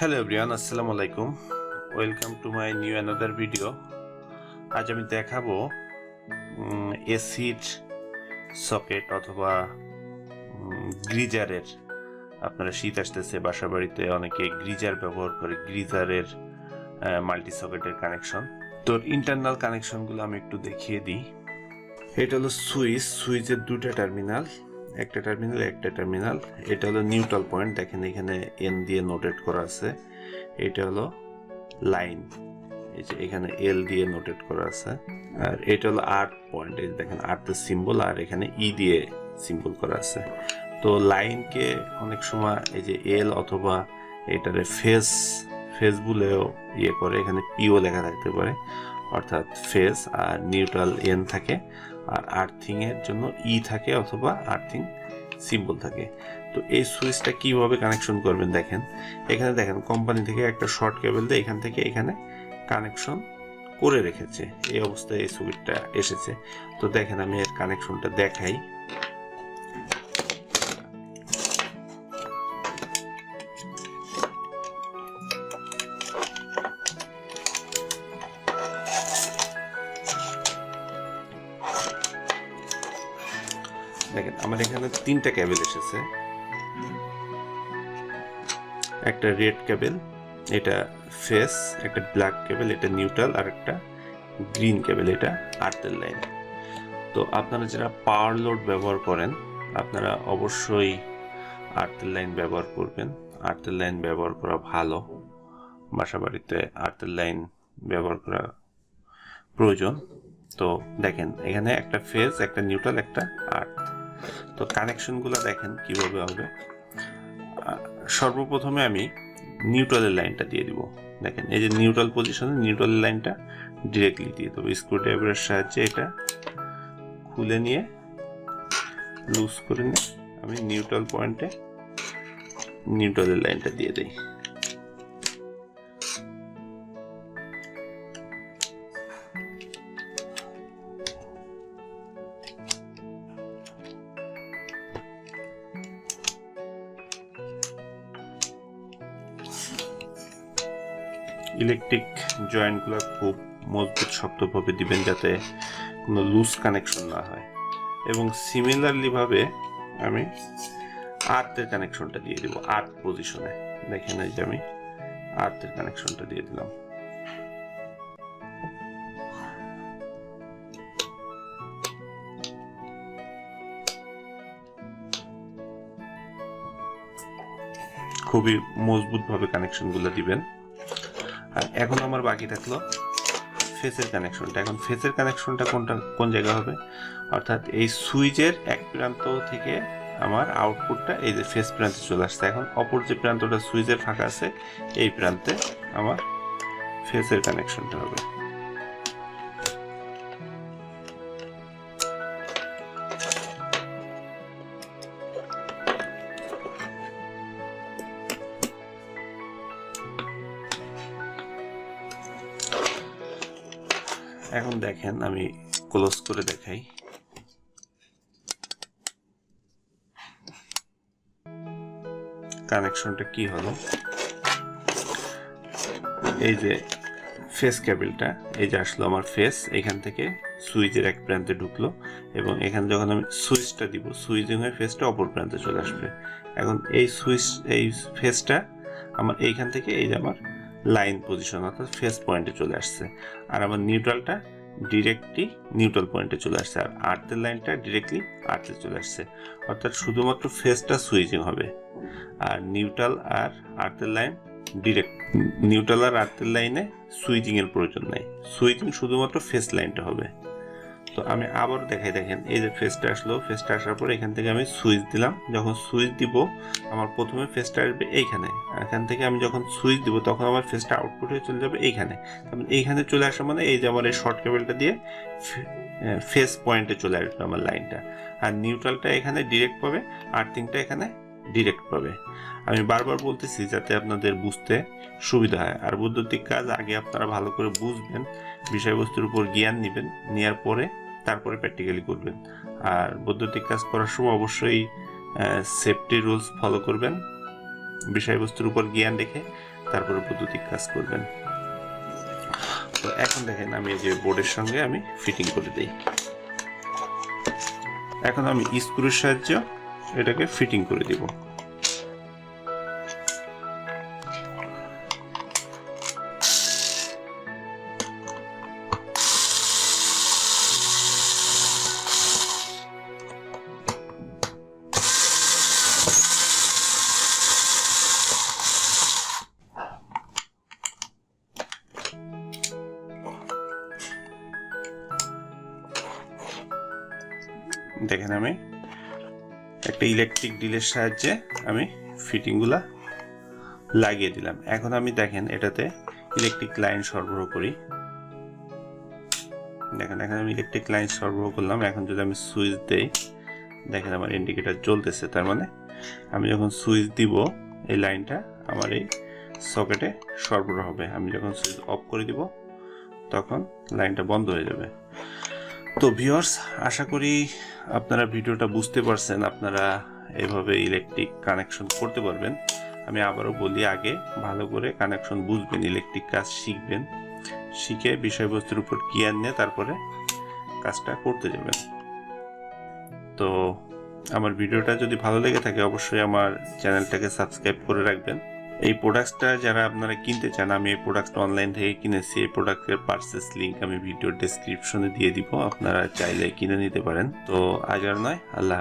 Hello everyone আসসালামু আলাইকুম welcome to my new another video আজ আমি দেখাবো এসিড সকেট অথবা গ্রিজারের আপনারা শীত আসতেছে বাসা বাড়িতে অনেকে গ্রিজার ব্যবহার করে গ্রিজারের মাল্টি সকেটের কানেকশন তো ইন্টারনাল কানেকশনগুলো আমি একটু দেখিয়ে দিই। এটা হলো সুইচ, সুইচের দুটা টার্মিনাল একটা টার্মিনাল একটা টার্মিনাল এটা হলো নিউট্রাল পয়েন্ট দেখেন এখানে এন দিয়ে নোটেট করা আছে। এটা হলো লাইন এই যে এখানে এল দিয়ে নোটেট করা আছে। আর এটা হলো আর্ট পয়েন্ট এই দেখেন আর্টের সিম্বল আর এখানে ই দিয়ে সিম্বল করা আছে। তো লাইনকে অনেক সময় এই যে এল অথবা এটারে ফেস ফেস বলেও ইয়ে করে, এখানে পিও লেখা থাকতে পারে। অর্থাৎ ফেস আর নিউট্রাল এন থাকে আর আর্থিং এর জন্য ই থাকে অথবা আর্থিং সিম্বল থাকে। তো এই সুইচটা কীভাবে কানেকশন করবেন দেখেন। এখানে দেখেন কোম্পানি থেকে একটা শর্ট কেবল দিয়ে এখান থেকে এখানে কানেকশন করে রেখেছে। এই অবস্থায় এই সুইচটা এসেছে। তো দেখেন আমি এর কানেকশনটা দেখাই। দেখেন, আমার এখানে তিনটা ক্যাবেল এসেছে। একটা রেড কেবল এটা ফেস একটা ব্ল্যাক কেবল এটা নিউট্রাল আর একটা গ্রিন কেবল এটা আর্থের লাইন তো আপনারা যারা পাওয়ার লোড ব্যবহার করেন, আপনারা অবশ্যই আর্থের লাইন ব্যবহার করবেন। আর্থের লাইন ব্যবহার করা ভালো। বাসা বাড়িতে আর্থের লাইন ব্যবহার করা প্রয়োজন। তো দেখেন, এখানে একটা ফেজ একটা নিউট্রাল একটা আর্থ তো কানেকশনগুলো দেখেন কীভাবে হবে। সর্বপ্রথমে আমি নিউট্রালের লাইনটা দিয়ে দিব। দেখেন, এই যে নিউট্রাল পজিশনে নিউট্রালের লাইনটা ডিরেক্টলি দিয়ে দেবো। স্ক্রু ড্রাইভারের সাহায্যে এটা খুলে নিয়ে লুজ করে নিয়ে আমি নিউট্রাল পয়েন্টে নিউট্রালের লাইনটা দিয়ে দিই। ইলেকট্রিক জয়েন্টগুলো খুব মজবুত শক্তভাবে দিবেন যাতে কোনো লুজ কানেকশন না হয়। এবং সিমিলারলি ভাবে আমি আর্থের কানেকশনটা দিয়ে দিব আর্থ পজিশনে দেখেন এই যে আমি আর্থের কানেকশনটা দিয়ে দিলাম। খুবই মজবুতভাবে কানেকশনগুলো দিবেন। আর এখন আমার বাকি থাকল ফেসের কানেকশনটা এখন ফেসের কানেকশনটা কোনটা, কোন জায়গা হবে? অর্থাৎ এই সুইচের এক প্রান্ত থেকে আমার আউটপুটটা এই যে ফেস প্রান্তে চলে আসছে। এখন অপর যে প্রান্তটা সুইচের ফাঁকা আছে, এই প্রান্তে আমার ফেসের কানেকশনটা হবে। এখন দেখেন আমি ক্লোজ করে দেখাই। কানেকশনটা কি হলো? এই যে ফেস কেবলটা এই যে আসলো আমার ফেস এখান থেকে সুইচের এক প্রান্তে ঢুকলো এবং এখানে যখন আমি সুইচটা দিব, সুইচিং হয়ে ফেসটা অপর প্রান্তে চলে আসবে। এখন এই সুইচ, এই ফেসটা আমার এইখান থেকে, এই যে আমার লাইন পজিশন অর্থাৎ ফেস পয়েন্টে চলে আসছে। আর আমার নিউট্রালটা ডিরেক্টলি নিউট্রাল পয়েন্টে চলে আসছে, আর আর্থের লাইনটা ডিরেক্টলি আর্থে চলে আসছে। অর্থাৎ শুধুমাত্র ফেসটা সুইচিং হবে, আর নিউট্রাল আর আর্থের লাইন ডিরেক্ট, নিউট্রাল আর আর্থের লাইনে সুইচিংয়ের প্রয়োজন নেই। সুইচিং শুধুমাত্র ফেস লাইনটা হবে। তো আমি আবার দেখাই, দেখেন, এই যে ফেসটা আসলো ফেসটা আসার পর এখান থেকে আমি সুইচ দিলাম। যখন সুইচ দিব, আমার প্রথমে ফেসটা আসবে এইখানে। এখান থেকে আমি যখন সুইচ দিব, তখন আমার ফেসটা আউটপুট হয়ে চলে যাবে এইখানে। এইখানে চলে আসা মানে এই যে আমার এই শর্ট কেবলটা দিয়ে ফেস পয়েন্টে চলে আসবে আমার লাইনটা আর নিউট্রালটা এখানে ডিরেক্ট পাবে আর্থিংটা এখানে ডিরেক্ট পাবে। আমি বারবার বলতেছি যাতে আপনাদের বুঝতে সুবিধা হয়। আর বৈদ্যুতিক কাজ আগে আপনারা ভালো করে বুঝবেন, বিষয়বস্তুর উপর জ্ঞান নেবেন নেওয়ার পরে তারপরে প্র্যাকটিক্যালি করবেন। আর বৈদ্যুতিক কাজ করার সময় অবশ্যই সেফটি রুলস ফলো করবেন, বিষয়বস্তুর উপর জ্ঞান রেখে তারপরে বৈদ্যুতিক কাজ করবেন। তো এখন দেখেন আমি যে বোর্ডের সঙ্গে আমি ফিটিং করে দিই। এখন আমি স্ক্রুর সাহায্যে এটাকে ফিটিং করে দিব। দেখেন আমি। একটা ইলেকট্রিক ডিলের সাহায্যে আমি ফিটিংগুলা লাগিয়ে দিলাম। এখন আমি দেখেন এটাতে ইলেকট্রিক লাইন সরবরাহ করি। দেখেন, এখন আমি ইলেকট্রিক লাইন সরবরাহ করলাম। এখন যদি আমি সুইচ দেই, দেখেন আমার ইন্ডিকেটার জ্বলতেছে। তার মানে আমি যখন সুইচ দিব, এই লাইনটা আমার এই সকেটে সরবরাহ হবে। আমি যখন সুইচ অফ করে দিব, তখন লাইনটা বন্ধ হয়ে যাবে। তো ভিউয়ার্স, আশা করি আপনারা ভিডিওটা বুঝতে পারছেন, আপনারা এভাবে ইলেকট্রিক কানেকশন করতে পারবেন। আমি আবারও বলি আগে, ভালো করে কানেকশন বুঝবেন ইলেকট্রিক কাজ শিখবেন, শিখে বিষয়বস্তুর উপর জ্ঞান নিয়ে তারপরে কাজটা করতে যাবেন। তো আমার ভিডিওটা যদি ভালো লেগে থাকে, অবশ্যই আমার চ্যানেলটাকে সাবস্ক্রাইব করে রাখবেন। এই প্রোডাক্টটা যারা আপনারা কিনতে চান, আমি এই প্রোডাক্টটা অনলাইন থেকে কিনেছি। এই প্রোডাক্টের পার্সেস লিঙ্ক আমি ভিডিও ডেসক্রিপশনে দিয়ে দিব, আপনারা চাইলে কিনে নিতে পারেন। তো আজ আর নয়, আল্লাহ